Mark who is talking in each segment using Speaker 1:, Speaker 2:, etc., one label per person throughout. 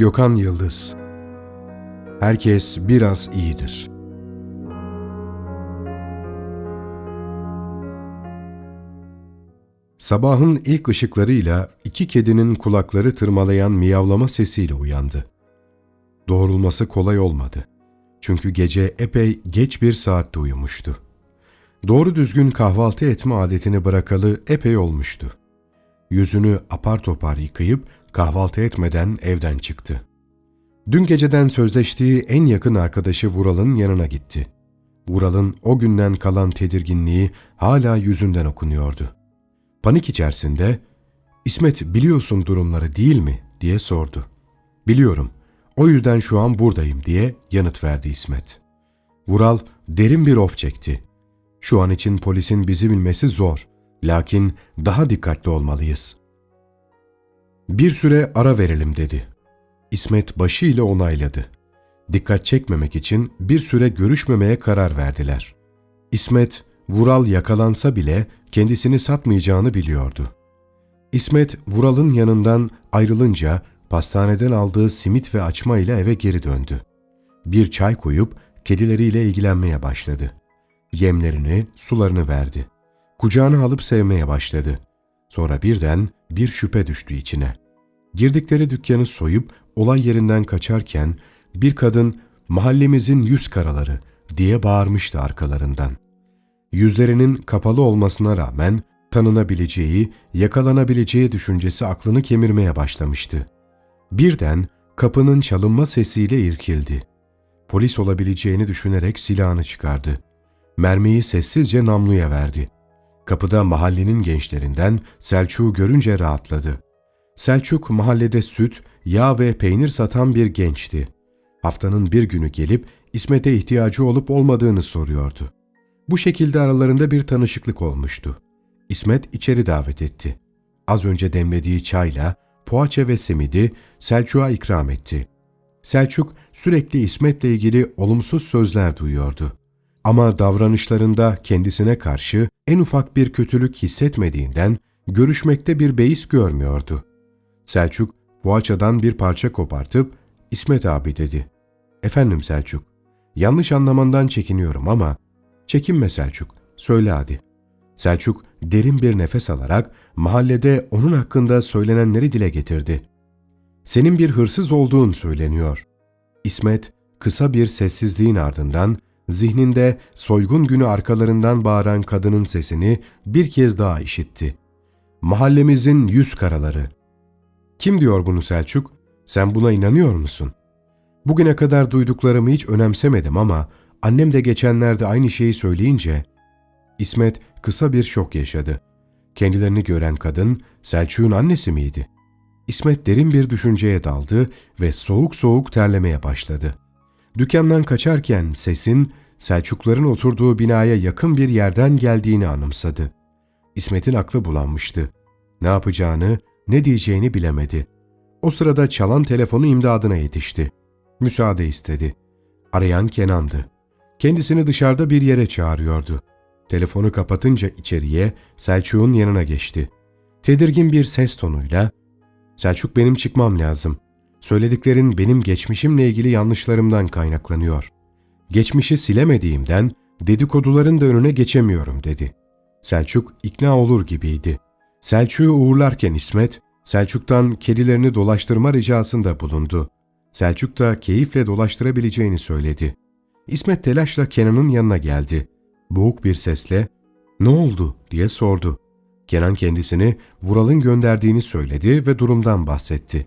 Speaker 1: Gökhan Yıldız Herkes biraz iyidir. Sabahın ilk ışıklarıyla iki kedinin kulakları tırmalayan miyavlama sesiyle uyandı. Doğrulması kolay olmadı. Çünkü gece epey geç bir saatte uyumuştu. Doğru düzgün kahvaltı etme adetini bırakalı epey olmuştu. Yüzünü apar topar yıkayıp kahvaltı etmeden evden çıktı. Dün geceden sözleştiği en yakın arkadaşı Vural'ın yanına gitti. Vural'ın o günden kalan tedirginliği hala yüzünden okunuyordu. Panik içerisinde, ''İsmet biliyorsun durumları değil mi?'' diye sordu. ''Biliyorum, o yüzden şu an buradayım.'' diye yanıt verdi İsmet. Vural derin bir of çekti. ''Şu an için polisin bizi bilmesi zor, lakin daha dikkatli olmalıyız.'' Bir süre ara verelim dedi. İsmet başıyla onayladı. Dikkat çekmemek için bir süre görüşmemeye karar verdiler. İsmet, Vural yakalansa bile kendisini satmayacağını biliyordu. İsmet, Vural'ın yanından ayrılınca pastaneden aldığı simit ve açma ile eve geri döndü. Bir çay koyup kedileriyle ilgilenmeye başladı. Yemlerini, sularını verdi. Kucağına alıp sevmeye başladı. Sonra birden bir şüphe düştü içine. Girdikleri dükkanı soyup olay yerinden kaçarken bir kadın mahallemizin yüz karaları diye bağırmıştı arkalarından. Yüzlerinin kapalı olmasına rağmen tanınabileceği, yakalanabileceği düşüncesi aklını kemirmeye başlamıştı. Birden kapının çalınma sesiyle irkildi. Polis olabileceğini düşünerek silahını çıkardı. Mermiyi sessizce namluya verdi. Kapıda mahallenin gençlerinden Selçuk'u görünce rahatladı. Selçuk mahallede süt, yağ ve peynir satan bir gençti. Haftanın bir günü gelip İsmet'e ihtiyacı olup olmadığını soruyordu. Bu şekilde aralarında bir tanışıklık olmuştu. İsmet içeri davet etti. Az önce demlediği çayla poğaça ve simidi Selçuk'a ikram etti. Selçuk sürekli İsmet'le ilgili olumsuz sözler duyuyordu. Ama davranışlarında kendisine karşı en ufak bir kötülük hissetmediğinden görüşmekte bir beis görmüyordu. Selçuk poğaçadan bir parça kopartıp İsmet abi dedi. Efendim Selçuk, yanlış anlamandan çekiniyorum ama çekinme Selçuk, söyle hadi. Selçuk derin bir nefes alarak mahallede onun hakkında söylenenleri dile getirdi. Senin bir hırsız olduğun söyleniyor. İsmet kısa bir sessizliğin ardından zihninde soygun günü arkalarından bağıran kadının sesini bir kez daha işitti. Mahallemizin yüz karaları. Kim diyor bunu Selçuk? Sen buna inanıyor musun? Bugüne kadar duyduklarımı hiç önemsemedim ama annem de geçenlerde aynı şeyi söyleyince İsmet kısa bir şok yaşadı. Kendilerini gören kadın Selçuk'un annesi miydi? İsmet derin bir düşünceye daldı ve soğuk soğuk terlemeye başladı. Dükkandan kaçarken sesin Selçukların oturduğu binaya yakın bir yerden geldiğini anımsadı. İsmet'in aklı bulanmıştı. Ne yapacağını, ne diyeceğini bilemedi. O sırada çalan telefonu imdadına yetişti. Müsaade istedi. Arayan Kenan'dı. Kendisini dışarıda bir yere çağırıyordu. Telefonu kapatınca içeriye Selçuk'un yanına geçti. Tedirgin bir ses tonuyla ''Selçuk benim çıkmam lazım. Söylediklerin benim geçmişimle ilgili yanlışlarımdan kaynaklanıyor. Geçmişi silemediğimden dedikoduların da önüne geçemiyorum.'' dedi. Selçuk ikna olur gibiydi. Selçuk'u uğurlarken İsmet, Selçuk'tan kedilerini dolaştırma ricasında bulundu. Selçuk da keyifle dolaştırabileceğini söyledi. İsmet telaşla Kenan'ın yanına geldi. Boğuk bir sesle ''Ne oldu?'' diye sordu. Kenan kendisini Vural'ın gönderdiğini söyledi ve durumdan bahsetti.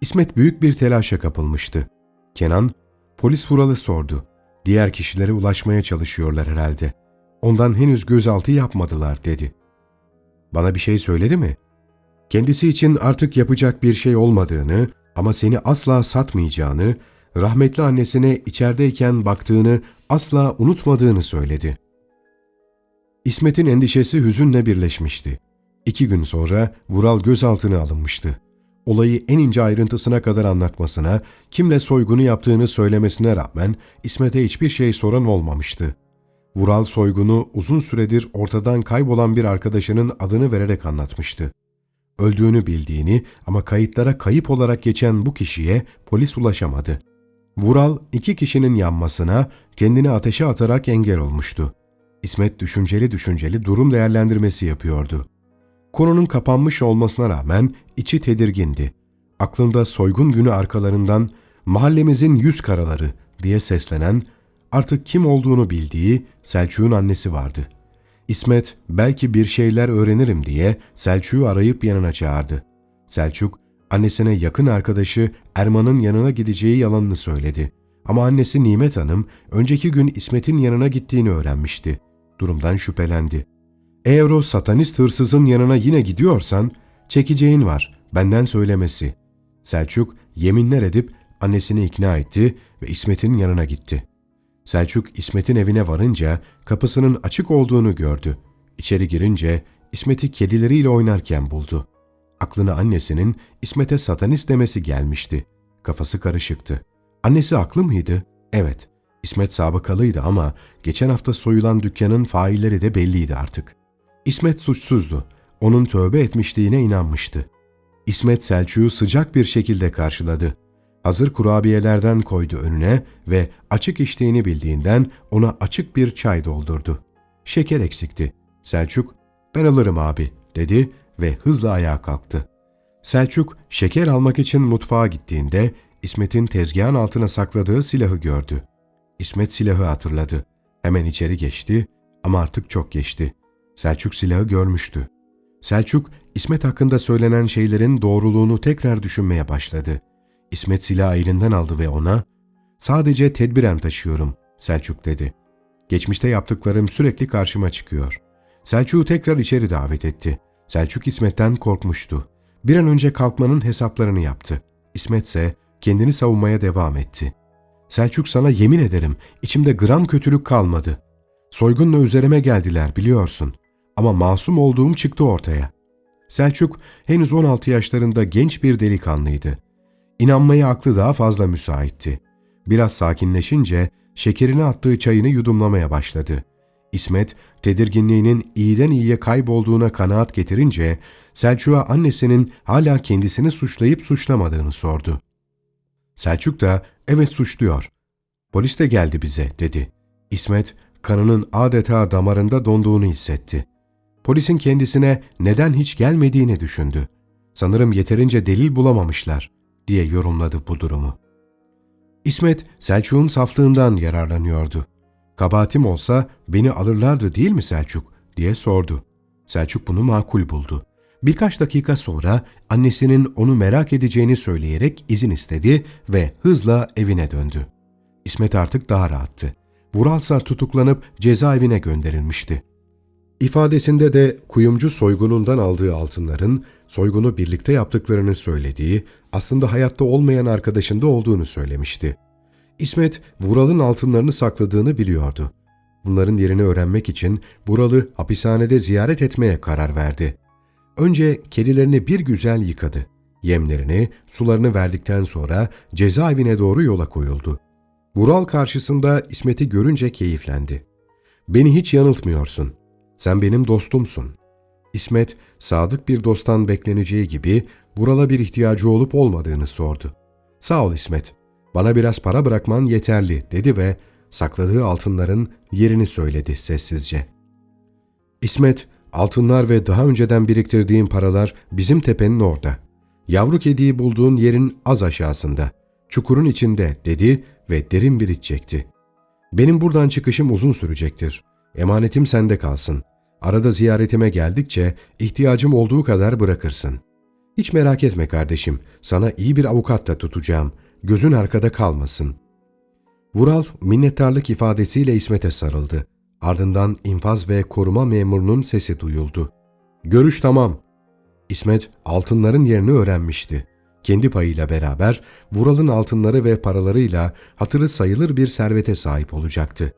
Speaker 1: İsmet büyük bir telaşa kapılmıştı. Kenan, polis Vural'ı sordu. Diğer kişilere ulaşmaya çalışıyorlar herhalde. Ondan henüz gözaltı yapmadılar dedi. Bana bir şey söyledi mi? Kendisi için artık yapacak bir şey olmadığını ama seni asla satmayacağını, rahmetli annesine içerideyken baktığını asla unutmadığını söyledi. İsmet'in endişesi hüzünle birleşmişti. İki gün sonra Vural gözaltına alınmıştı. Olayı en ince ayrıntısına kadar anlatmasına, kimle soygunu yaptığını söylemesine rağmen İsmet'e hiçbir şey soran olmamıştı. Vural soygunu uzun süredir ortadan kaybolan bir arkadaşının adını vererek anlatmıştı. öldüğünü bildiğini ama kayıtlara kayıp olarak geçen bu kişiye polis ulaşamadı. Vural iki kişinin yanmasına kendini ateşe atarak engel olmuştu. İsmet düşünceli düşünceli durum değerlendirmesi yapıyordu. Konunun kapanmış olmasına rağmen içi tedirgindi. Aklında soygun günü arkalarından mahallemizin yüz karaları diye seslenen, artık kim olduğunu bildiği Selçuk'un annesi vardı. İsmet belki bir şeyler öğrenirim diye Selçuk'u arayıp yanına çağırdı. Selçuk, annesine yakın arkadaşı Erman'ın yanına gideceği yalanını söyledi. Ama annesi Nimet Hanım önceki gün İsmet'in yanına gittiğini öğrenmişti. Durumdan şüphelendi. Eğer o satanist hırsızın yanına yine gidiyorsan çekeceğin var, benden söylemesi. Selçuk yeminler edip annesini ikna etti ve İsmet'in yanına gitti. Selçuk İsmet'in evine varınca kapısının açık olduğunu gördü. İçeri girince İsmet'i kedileriyle oynarken buldu. Aklına annesinin İsmet'e satanist demesi gelmişti. Kafası karışıktı. Annesi haklı mıydı? Evet. İsmet sabıkalıydı ama geçen hafta soyulan dükkanın failleri de belliydi artık. İsmet suçsuzdu. Onun tövbe etmişliğine inanmıştı. İsmet Selçuk'u sıcak bir şekilde karşıladı. Hazır kurabiyelerden koydu önüne ve açık içtiğini bildiğinden ona açık bir çay doldurdu. Şeker eksikti. Selçuk, ben alırım abi dedi ve hızla ayağa kalktı. Selçuk şeker almak için mutfağa gittiğinde İsmet'in tezgahın altına sakladığı silahı gördü. İsmet silahı hatırladı. Hemen içeri geçti ama artık çok geçti. Selçuk silahı görmüştü. Selçuk, İsmet hakkında söylenen şeylerin doğruluğunu tekrar düşünmeye başladı. İsmet silahı elinden aldı ve ona, ''Sadece tedbiren taşıyorum.'' Selçuk dedi. ''Geçmişte yaptıklarım sürekli karşıma çıkıyor.'' Selçuk'u tekrar içeri davet etti. Selçuk İsmet'ten korkmuştu. Bir an önce kalkmanın hesaplarını yaptı. İsmet ise kendini savunmaya devam etti. Selçuk sana yemin ederim içimde gram kötülük kalmadı. Soygunla üzerime geldiler biliyorsun. Ama masum olduğum çıktı ortaya. Selçuk henüz 16 yaşlarında genç bir delikanlıydı. İnanmaya aklı daha fazla müsaitti. Biraz sakinleşince şekerini attığı çayını yudumlamaya başladı. İsmet, tedirginliğinin iyiden iyiye kaybolduğuna kanaat getirince Selçuk'a annesinin hala kendisini suçlayıp suçlamadığını sordu. Selçuk da evet suçluyor. Polis de geldi bize dedi. İsmet kanının adeta damarında donduğunu hissetti. Polisin kendisine neden hiç gelmediğini düşündü. Sanırım yeterince delil bulamamışlar diye yorumladı bu durumu. İsmet Selçuk'un saflığından yararlanıyordu. Kabahatim olsa beni alırlardı değil mi Selçuk diye sordu. Selçuk bunu makul buldu. Birkaç dakika sonra annesinin onu merak edeceğini söyleyerek izin istedi ve hızla evine döndü. İsmet artık daha rahattı. Vuralsa tutuklanıp cezaevine gönderilmişti. İfadesinde de kuyumcu soygunundan aldığı altınların soygunu birlikte yaptıklarını söylediği, aslında hayatta olmayan arkadaşında olduğunu söylemişti. İsmet, Vural'ın altınlarını sakladığını biliyordu. Bunların yerini öğrenmek için Vural'ı hapishanede ziyaret etmeye karar verdi. Önce kedilerini bir güzel yıkadı. Yemlerini, sularını verdikten sonra cezaevine doğru yola koyuldu. Vural karşısında İsmet'i görünce keyiflendi. ''Beni hiç yanıltmıyorsun. Sen benim dostumsun.'' İsmet, sadık bir dosttan bekleneceği gibi Vural'a bir ihtiyacı olup olmadığını sordu. ''Sağ ol İsmet, bana biraz para bırakman yeterli.'' dedi ve sakladığı altınların yerini söyledi sessizce. İsmet, altınlar ve daha önceden biriktirdiğim paralar bizim tepenin orada. Yavru kediyi bulduğun yerin az aşağısında. Çukurun içinde dedi ve derin bir iç çekti. Benim buradan çıkışım uzun sürecektir. Emanetim sende kalsın. Arada ziyaretime geldikçe ihtiyacım olduğu kadar bırakırsın. Hiç merak etme kardeşim, sana iyi bir avukat da tutacağım. Gözün arkada kalmasın. Vural minnettarlık ifadesiyle İsmet'e sarıldı. Ardından infaz ve koruma memurunun sesi duyuldu. Görüş tamam. İsmet altınların yerini öğrenmişti. Kendi payıyla beraber Vural'ın altınları ve paralarıyla hatırı sayılır bir servete sahip olacaktı.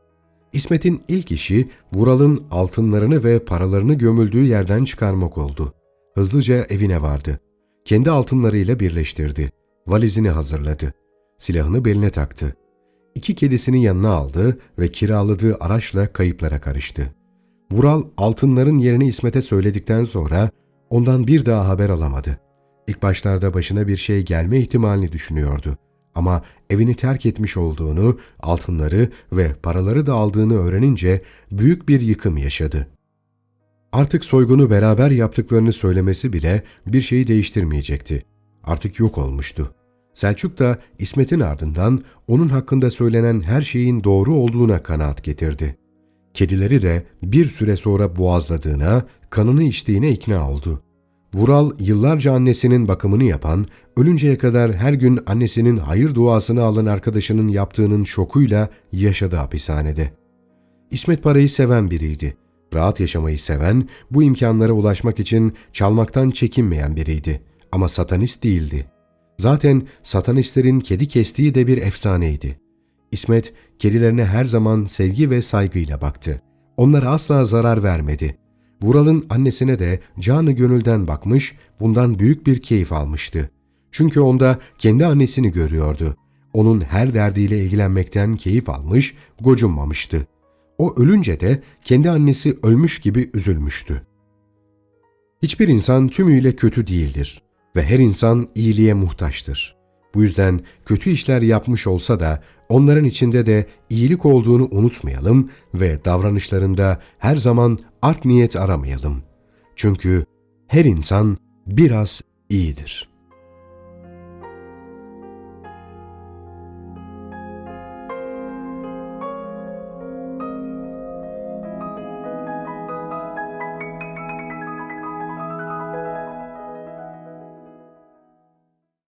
Speaker 1: İsmet'in ilk işi Vural'ın altınlarını ve paralarını gömüldüğü yerden çıkarmak oldu. Hızlıca evine vardı. Kendi altınlarıyla birleştirdi. Valizini hazırladı. Silahını beline taktı. İki kedisini yanına aldı ve kiraladığı araçla kayıplara karıştı. Vural altınların yerini İsmet'e söyledikten sonra ondan bir daha haber alamadı. İlk başlarda başına bir şey gelme ihtimalini düşünüyordu. Ama evini terk etmiş olduğunu, altınları ve paraları da aldığını öğrenince büyük bir yıkım yaşadı. Artık soygunu beraber yaptıklarını söylemesi bile bir şeyi değiştirmeyecekti. Artık yok olmuştu. Selçuk da İsmet'in ardından onun hakkında söylenen her şeyin doğru olduğuna kanaat getirdi. Kedileri de bir süre sonra boğazladığına, kanını içtiğine ikna oldu. Vural yıllarca annesinin bakımını yapan, ölünceye kadar her gün annesinin hayır duasını alan arkadaşının yaptığının şokuyla yaşadı hapishanede. İsmet parayı seven biriydi. Rahat yaşamayı seven, bu imkanlara ulaşmak için çalmaktan çekinmeyen biriydi. Ama satanist değildi. Zaten satanistlerin kedi kestiği de bir efsaneydi. İsmet, kedilerine her zaman sevgi ve saygıyla baktı. Onlara asla zarar vermedi. Vural'ın annesine de canı gönülden bakmış, bundan büyük bir keyif almıştı. Çünkü onda kendi annesini görüyordu. Onun her derdiyle ilgilenmekten keyif almış, gocunmamıştı. O ölünce de kendi annesi ölmüş gibi üzülmüştü. Hiçbir insan tümüyle kötü değildir ve her insan iyiliğe muhtaçtır. Bu yüzden kötü işler yapmış olsa da onların içinde de iyilik olduğunu unutmayalım ve davranışlarında her zaman art niyet aramayalım. Çünkü her insan biraz iyidir.''